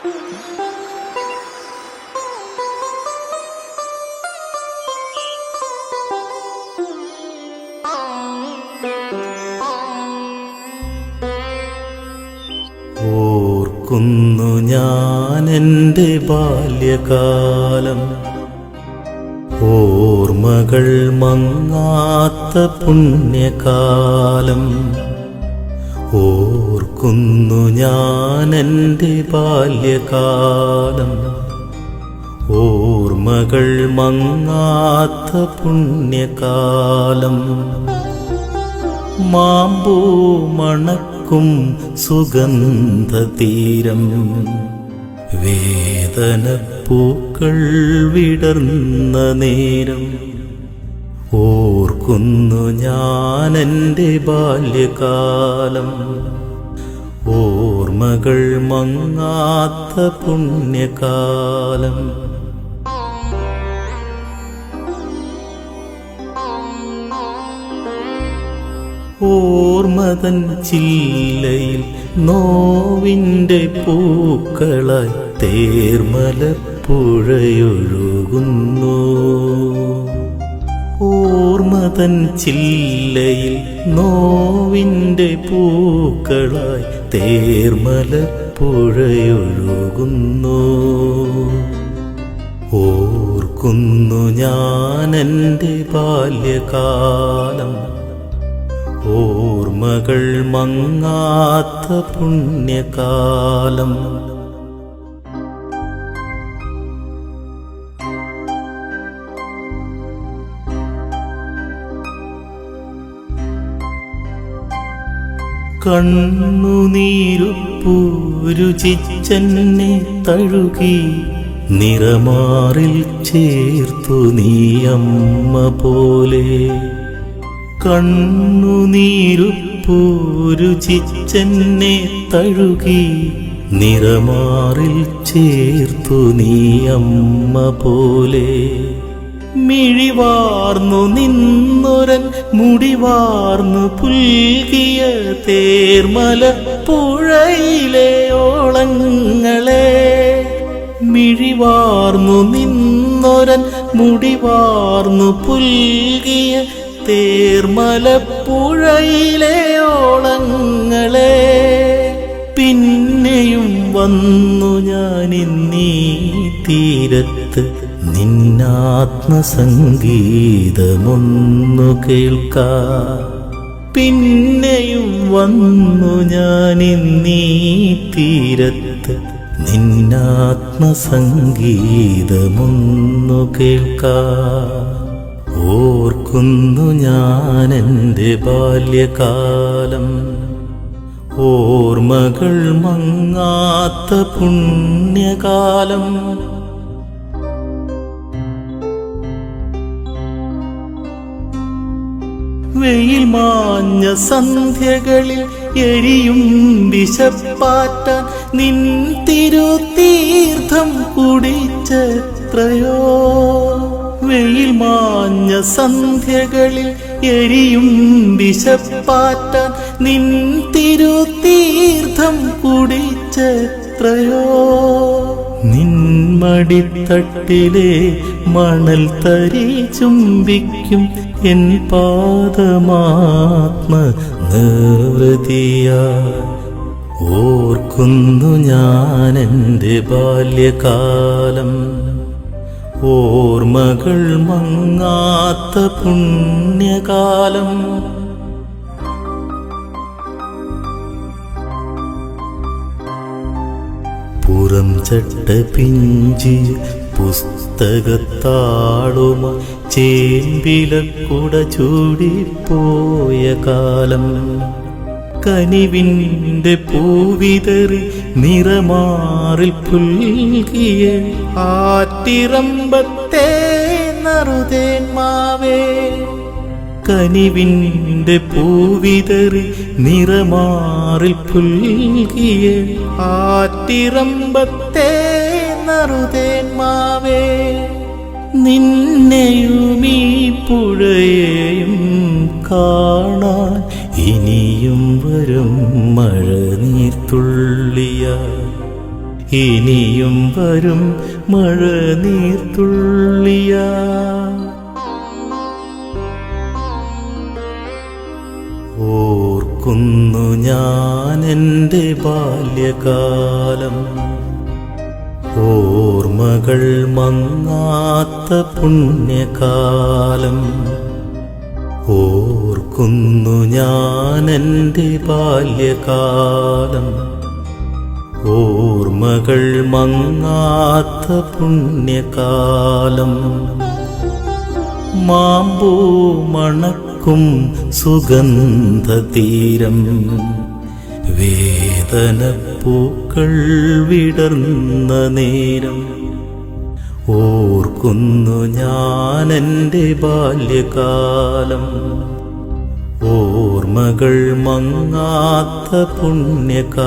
ഓർക്കുന്നു ഞാൻ എന്റെ ബാല്യകാലം. ഓർമ്മകൾ മങ്ങാത്ത പുണ്യകാലം. ഓർക്കുന്നു ഞാൻ എന്റെ ബാല്യകാലം. ഓർമ്മകൾ മങ്ങാത്ത പുണ്യകാലം. മാമ്പൂ മണക്കും സുഗന്ധതീരം. വേദനപ്പൂക്കൾ വിടർന്ന നേരം. ഓർക്കുന്നു ഞാൻ എന്റെ ബാല്യകാലം. ഓർമ്മകൾ മങ്ങാത്ത പുണ്യകാലം. ഓർമ്മതൻ ചില്ലയിൽ നോവിന്റെ പൂക്കളായി തേർമലപ്പുഴയൊഴുകുന്നു. ഓർമ്മതൻ ചില്ലയിൽ നോവിന്റെ പൂക്കളായി തേർമല പുഴയൊഴുകുന്നു ഓർക്കുന്നു ഞാൻ എന്റെ ബാല്യകാലം. ഓർമ്മകൾ മങ്ങാത്ത പുണ്യകാലം. കണ്ണുനീരുപ്പൂരുചിച്ചെന്നെ തഴുകി നിറമാറിൽ ചേർത്തു നീ അമ്മ പോലെ. കണ്ണുനീരുപ്പൂരുചിച്ചെന്നെ തഴുകി നിറമാറിൽ ചേർത്തു നീ അമ്മ പോലെ. മിഴിവാർന്നു നിന്നൊരൻ മുടിവാർന്നു പുൽകിയ തേർമല പുഴയിലെ ഓളങ്ങളെ. മിഴിവാർന്നു നിന്നൊരൻ മുടിവാർന്നു പുൽകിയ തേർമല പുഴയിലെ ഓളങ്ങളെ. പിന്നെയും വന്നു ഞാനിന്നീ തീരത്ത് നിന്നാത്മസംഗീതമൊന്നു കേൾക്ക. പിന്നെയും വന്നു ഞാൻ നീ തീരത്ത്. നിന്നാത്മസംഗീതമൊന്നു കേൾക്ക. ഓർക്കുന്നു ഞാനെന്റെ ബാല്യകാലം. ഓർമ്മകൾ മങ്ങാത്ത പുണ്യകാലം. വെയിൽ മാഞ്ഞ സന്ധ്യകളിൽ എരിയും വിശപ്പാറ്റാൻ നിൻ തിരുതീർത്ഥം കുടിച്ചത്രയോ? വെയിൽ മാഞ്ഞ സന്ധ്യകളിൽ എരിയും വിശപ്പാറ്റാൻ നിൻ തിരുതീർത്ഥം കുടിച്ചത്രയോ? നിൻമടിത്തട്ടിലെ മണൽ തരി ചുംബിക്കും എൻ പാദമാത്മ നിർവൃതിയ ഓർക്കുന്നു ഞാൻ എന്റെ ബാല്യകാലം. ഓർമ്മകൾ മങ്ങാത്ത പുണ്യകാലം. പുറം ചട്ട പിഞ്ചി പുസ്തകത്താളുമ ചേമ്പിലക്കുട ചൂടിപ്പോയ കാലം. കനിവിന്റെ പൂവിതറി നിറമാറിൽ പുൽകിയ ആറ്റിറമ്പത്തെ നറുതേന്മാവേ കനിവിന്റെ പൂവിതറി നിറമാറിൽ പുൽകിയ ആറ്റിറമ്പത്തെ നറുതേന്മാവേ നിന്നെയും ഈ പുഴയെയും കാണാൻ ഇനിയും വരും മഴ നീർത്തുള്ളിയ ഇനിയും വരും മഴ നീർത്തുള്ളിയ ഓർക്കുന്നു ഞാൻ എന്റെ ബാല്യകാലം. ഓർമ്മകൾ മങ്ങാത്ത പുണ്യകാലം. ഓർക്കുന്നു ഞാൻ എന്റെ ബാല്യകാലം. ഓർമ്മകൾ മങ്ങാത്ത പുണ്യകാലം. മാമ്പൂ മണക്കും സുഗന്ധതീരം. വേദനപ്പൂക്കൾ വിടർന്ന നേരം ഓർക്കുന്നു ഞാൻ എന്റെ ബാല്യകാലം. ഓർമ്മകൾ മങ്ങാത്ത പുണ്യകാലം.